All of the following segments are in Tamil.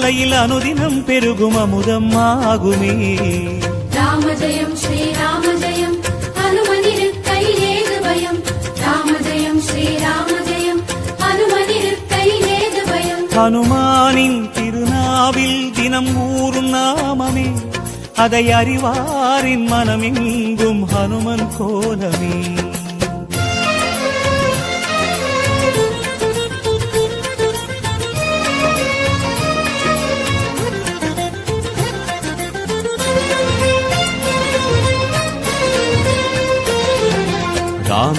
மலையில் அனுதினம் பெருகும் அமுதம் ஆகுமே. ராம ஜெயம் ஸ்ரீராம ஜெயம் ஹனுமனிருக்கையில் ஏது பயம். ராம ஜெயம் ஸ்ரீராம ஜெயம் ஹனுமனிருக்கையில் ஏது பயம். ஹனுமானின் திருநாவில் தினம் ஊறும் நாமமே. அதை அறிவாரின் மனமெங்கும் ஹனுமன் கோலமே.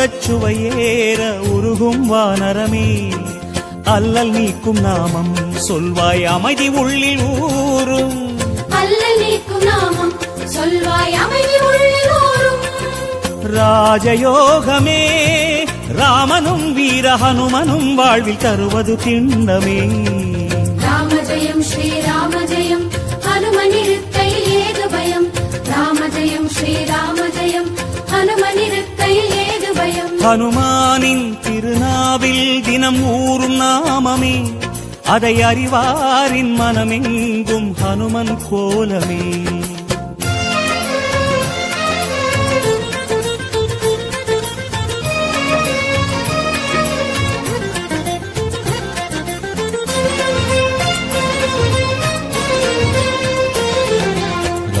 அதனானந்தச்சுவையேற உருகும் வானரமே. அல்லல் நீக்கும் நாமம் சொல்வாய் அமைதி உள்ளில் ஊரும் அல்ல நீக்கும் நாமம் சொல்வாய் அமைதி உள்ளில் ஊரும் ராஜயோகமே ராமனும் வீர ஹனுமனும் வாழ்வில் தருவது திண்ணமே. ராம ஜெயம் ஸ்ரீராம ஜெயம் ஹனுமனிருக்கையில் ஏது பயம்? ராம ஜெயம் ஸ்ரீராம ഹനുമാനിൻ ஹனுமனிருக்கையில் ദിനം பயம் ஹனுமானின் திருநாவில் தினம் ஊறும் நாமமே. அதை அறிவாரின் மனமெங்கும் ஹனுமன் கோலமே.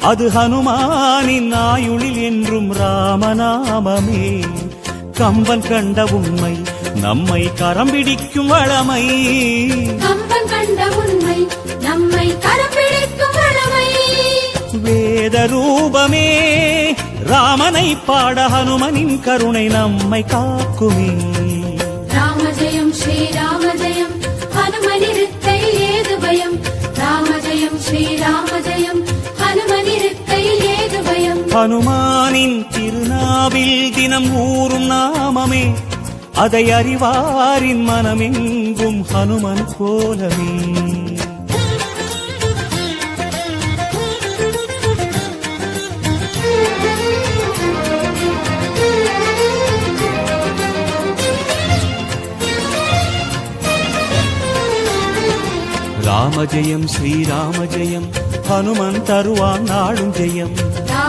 அது ஹனுமானின் ஆயுளில் என்றும் ராமநாமமே. கம்பன் கண்ட உண்மை நம்மை கரம் பிடிக்கும் வளமை. கம்பன் கண்ட உண்மை நம்மை கரம் பிடிக்கும் வளமை. வேத ரூபமே ராமனை பாட ஹனுமனின் கருணை நம்மை காக்குமே. ராம ஜெயம் ஸ்ரீராம ஜெயம் ஹனுமனிருக்கை ஏது பயம்? ராம ஜெயம் ஹனுமானின் திருநாவில் தினம் ஊறும் நாமமே. அதை அறிவாரின் மனமெங்கும் ஹனுமன் போலமே ராம ஜெயம் ஸ்ரீராம ஜெயம் ஹனுமன் தருவான் நாடும் ஜெயம்.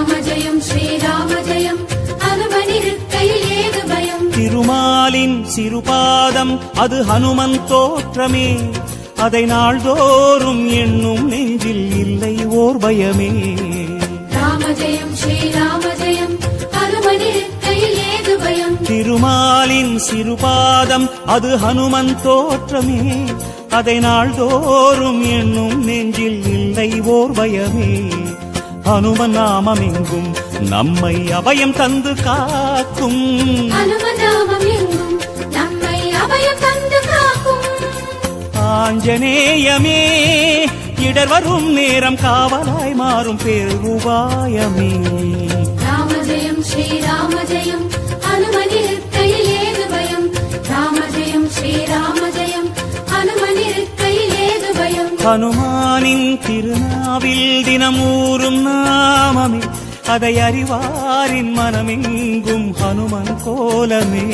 ராம ஜெயம் ஸ்ரீராம ஜெயம் ஹனுமனிருக்கையில் ஏது பயம்? திருமாலின் சிறுபாதம் அது ஹனுமன் தோற்றமே. அதை நாள்தோறும் எண்ணும் நெஞ்சில் இல்லை ஓர் பயமே. ராம ஜெயம் ஸ்ரீராம ஜெயம் ஹனுமனிருக்கையில் ஏது பயம்? திருமாலின் சிறுபாதம் அது ஹனுமன் தோற்றமே. அதை நாள்தோறும் எண்ணும் நெஞ்சில் இல்லை ஓர் பயமே. ஹனுமன் நாமம் எங்கும் நம்மை அபயம் தந்து காக்கும். ஆஞ்சநேயமே இடர் வரும் நேரம் காவலாய் மாறும் பேருபாயமே ராம ஜெயம் ஸ்ரீராம ஜெயம் ஹனுமானின் திருநாவில் தினமூறும் நாமமே அதை அறிவாரின் மனமெங்கும் ஹனுமன் கோலமே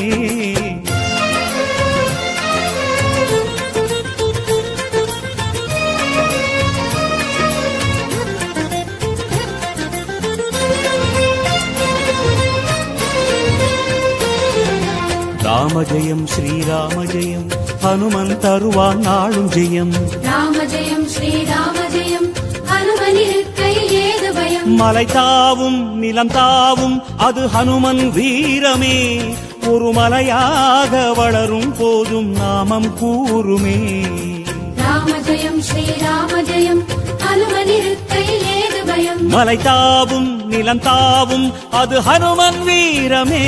ராம ஜெயம் ஸ்ரீராம ஜெயம் ஹனுமன் தருவான் நாளும் ஜெயம். ராம ஜெயம் ஸ்ரீராம ஜெயம் மலை தாவும் நிலம் தாவும் அது ஹனுமன் வீரமே. ஒரு மலையாக வளரும் போதும் நாமம் கூறுமே. மலை தாவும் நிலம் தாவும் அது ஹனுமன் வீரமே.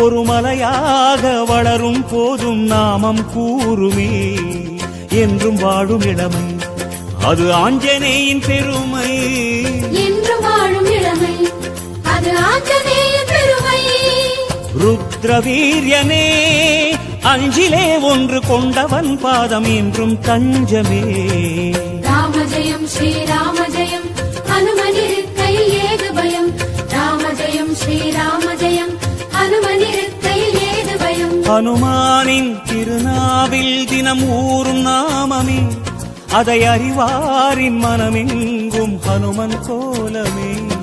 ஒரு மலையாக வளரும் போதும் நாமம் கூறுமே. என்றும் வாழும் இளமை அது ஆஞ்சநேயின் பெருமை. என்று வாழும் இளமை அது ஆஞ்சநேய பெருமை. ருத்ரவீரியனே அஞ்சிலே ஒன்று கொண்டவன் பாதம் என்றும் தஞ்சமே. ராம ஜெயம் ஸ்ரீராம ஜெயம் ஹனுமனிருக்கையில் ஏது பயம்? ராம ஜெயம் ஸ்ரீராம ஜெயம் ஏது பயம்? ஹனுமானின் திருநாவில் தினம் ஊறும் நாமமே. அதை அறிவாரின் மனமெங்கும் ஹனுமன் கோலமே.